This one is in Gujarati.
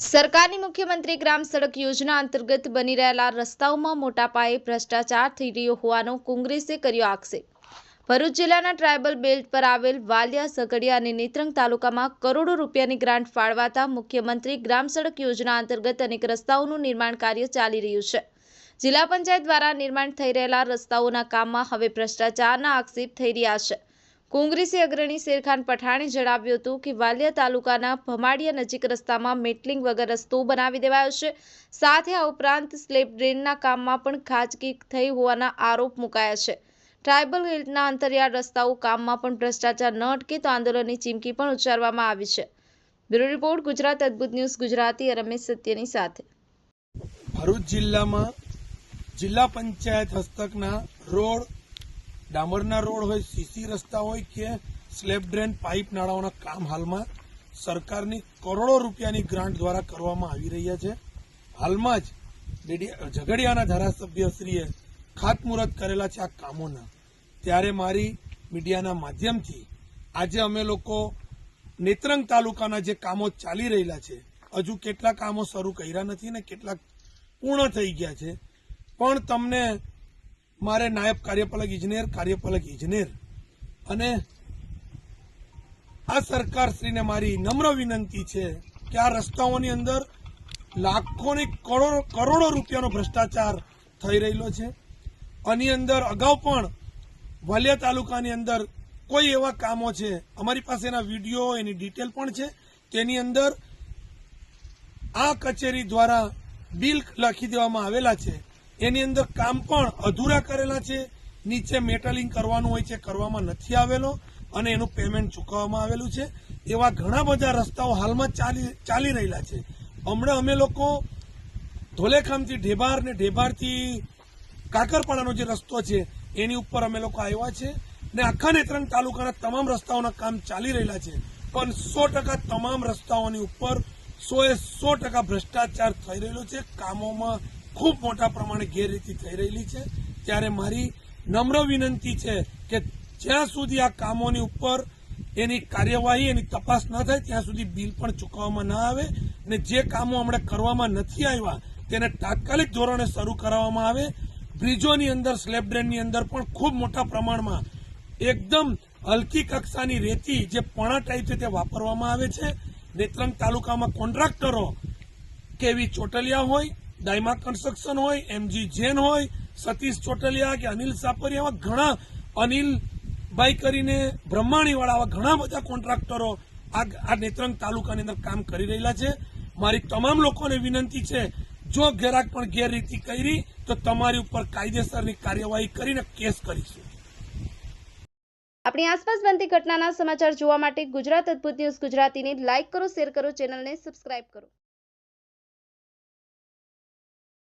સરકારની મુખ્યમંત્રી ગ્રામ સડક યોજના અંતર્ગત બની રહેલા રસ્તાઓમાં મોટા પાયે ભ્રષ્ટાચાર થઈ રહ્યો હોવાનો કોંગ્રેસે કર્યો આક્ષેપ. ભરૂચ જિલ્લાના ટ્રાયબલ બેલ્ટ પર આવેલ વાલિયા, ઝઘડિયા અને નેત્રંગ તાલુકામાં કરોડો રૂપિયાની ગ્રાન્ટ ફાળવાતા મુખ્યમંત્રી ગ્રામ સડક યોજના અંતર્ગત અનેક રસ્તાઓનું નિર્માણ કાર્ય ચાલી રહ્યું છે. જિલ્લા પંચાયત દ્વારા નિર્માણ થઈ રહેલા રસ્તાઓના કામમાં હવે ભ્રષ્ટાચારના આક્ષેપ થઈ રહ્યા છે. કોંગ્રેસી અગ્રણી શેરખાન પઠાણે જણાવ્યું હતું કે વાલિયા તાલુકાના ભમાડિયા નજીક રસ્તામાં મેટલિંગ વગર રસ્તો બનાવી દેવાયો છે. સાથે આ ઉપરાંત સ્લેબ ડ્રેનના કામમાં પણ ખાજગી થઈ હોવાના આરોપ મુકાયા છે. ટ્રાયબલ હિલના અંતરિયાળ રસ્તાઓ કામમાં પણ ભ્રષ્ટાચાર ન અટકે તો આંદોલનની ચીમકી પણ ઉચ્ચારવામાં આવી છે. બ્યુરો રિપોર્ટ, ગુજરાત અદ્ભુત ન્યૂઝ, ગુજરાતી રમેશ સત્યની સાથે. ભરૂચ જિલ્લામાં જિલ્લા પંચાયત હસ્તકના રોડ ડામરના રોડ હોય, સીસી રસ્તા હોય કે સ્લેબ ડ્રેન પાઇપ નાળાઓના કામ હાલમાં સરકારની કરોડો રૂપિયાની ગ્રાન્ટ દ્વારા કરવામાં આવી રહ્યા છે. હાલમાં જ ઝઘડિયાના ધારાસભ્યશ્રીએ ખાતમુહૂર્ત કરેલા છે આ કામોના. ત્યારે મારી મીડિયાના માધ્યમથી આજે અમે લોકો નેત્રંગ તાલુકાના જે કામો ચાલી રહેલા છે, હજુ કેટલા કામો શરૂ કર્યા નથી ને કેટલાક પૂર્ણ થઈ ગયા છે, પણ તમને મારે નાયબ કાર્યપાલક ઇજનેર કાર્યપાલક ઇજનેર. અને આ સરકારશ્રીને મારી નમ્ર વિનંતી છે કે આ રસ્તાઓની અંદર લાખોની કરોડો કરોડો રૂપિયાનો ભ્રષ્ટાચાર થઈ રહેલો છે. આની અંદર અગાઉ પણ વાલિયા તાલુકાની અંદર કોઈ એવા કામો છે, અમારી પાસે એના વીડિયો, એની ડિટેલ પણ છે. તેની અંદર આ કચેરી દ્વારા બિલ લખી દેવામાં આવેલા છે. એની અંદર કામ પણ અધૂરા કરેલા છે. નીચે મેટલિંગ કરવાનું હોય છે, કરવામાં નથી આવેલો અને એનું પેમેન્ટ ચૂકવવામાં આવેલું છે. એવા ઘણા બધા રસ્તાઓ હાલમાં ચાલી ચાલી રહેલા છે. હમણાં અમે લોકો ધોલેખામથી ઢેબાર ને ઢેબારથી કાકરપાડાનો જે રસ્તો છે, એની ઉપર અમે લોકો આવ્યા છે ને આખા નેત્રંગ તાલુકાના તમામ રસ્તાઓના કામ ચાલી રહેલા છે. પણ સો ટકા તમામ રસ્તાઓની ઉપર સો એ સો ટકા ભ્રષ્ટાચાર થઈ રહેલો છે. કામોમાં ખૂબ મોટા પ્રમાણે ગેરરીતિ થઈ રહેલી છે. ત્યારે મારી નમ્ર વિનંતી છે કે જ્યાં સુધી આ કામોની ઉપર એની કાર્યવાહી, એની તપાસ ન થાય, ત્યાં સુધી બિલ પણ ચૂકવવામાં ના આવે ને જે કામો હમણાં કરવામાં નથી આવ્યા તેને તાત્કાલિક ધોરણે શરૂ કરાવવામાં આવે. બ્રિજોની અંદર, સ્લેબ ડ્રેનની અંદર પણ ખૂબ મોટા પ્રમાણમાં એકદમ હલકી કક્ષાની રેતી જે પણા ટાઈપ છે તે વાપરવામાં આવે છે. નેત્રંગ તાલુકામાં કોન્ટ્રાક્ટરો કેવી ચોટલિયા હોય દાયમા કન્સ્ટ્રક્શન હોય, એમજી જૈન હોય, સતીશ ચોટલિયા કે અનિલ સાપરિયા એવા ઘણા અનિલભાઈ કરીને બ્રહ્માણીવાળા આવા ઘણા બધા કોન્ટ્રાક્ટરો આ નેત્રંગ તાલુકાની અંદર કામ કરી રહેલા છે. મારી તમામ લોકોને વિનંતી છે, જો ગેરાક પણ ગેરરીતિ કરી, તો તમારી ઉપર કાયદેસરની કાર્યવાહી કરીને કેસ કરીશું. આપણી આસપાસ બનતી ઘટનાના સમાચાર જોવા માટે ગુજરાત અદભુત ન્યૂઝ ગુજરાતીને લાઇક કરો, શેર કરો, ચેનલને સબસ્ક્રાઇબ કરો.